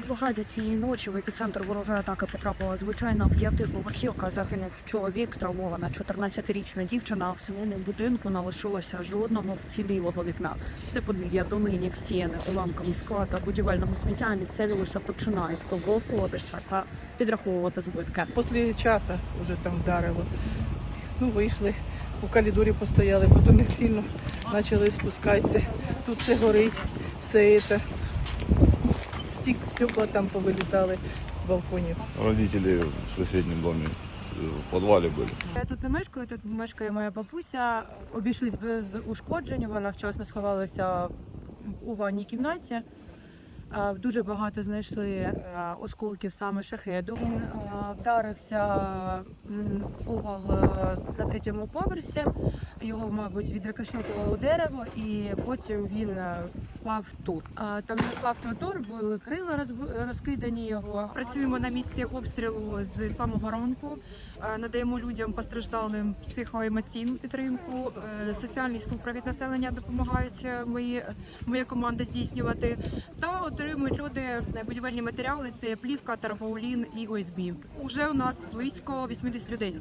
Павлограді цієї ночі в епіцентр ворожої атаки потрапила звичайна п'ятиповерхівка. Загинув чоловік, травмована 14-річна дівчина. В сімейному будинку не лишилося жодного вцілілого вікна. Все подвір'я домині всіяне уламками скла та будівельного сміття. Місцеві лише починають погофуватися та підраховувати збитки. Після часу вже там вдарило. Ну, вийшли, у коридорі постояли, потім їх сильно почали спускатися. Тут все горить, все це. Стекла там повилітали з балконів. Родители в соседнем доме э, в подвале были. Я тут не мешкаю, тут мешкає моя бабуся. Обійшлись без ушкоджень. Вона вчасно сховалася у ванній кімнаті. Е, Дуже багато знайшли е, осколків саме шахеду. Він е, вдарився в угол на третьому поверсі. Його, мабуть, відрикошетило дерево, і потім він е, впав тут. А Там не впав мотор, були крила розкидані його. Працюємо на місці обстрілу з самого ранку. Е, Надаємо людям постраждалим психоемоційну підтримку. Е, Соціальний супровід населення допомагають мої, моя команда здійснювати. Та отримують люди будівельні матеріали. Це плівка, тарпаулін і ОСБ. Уже у нас близько 80 людей.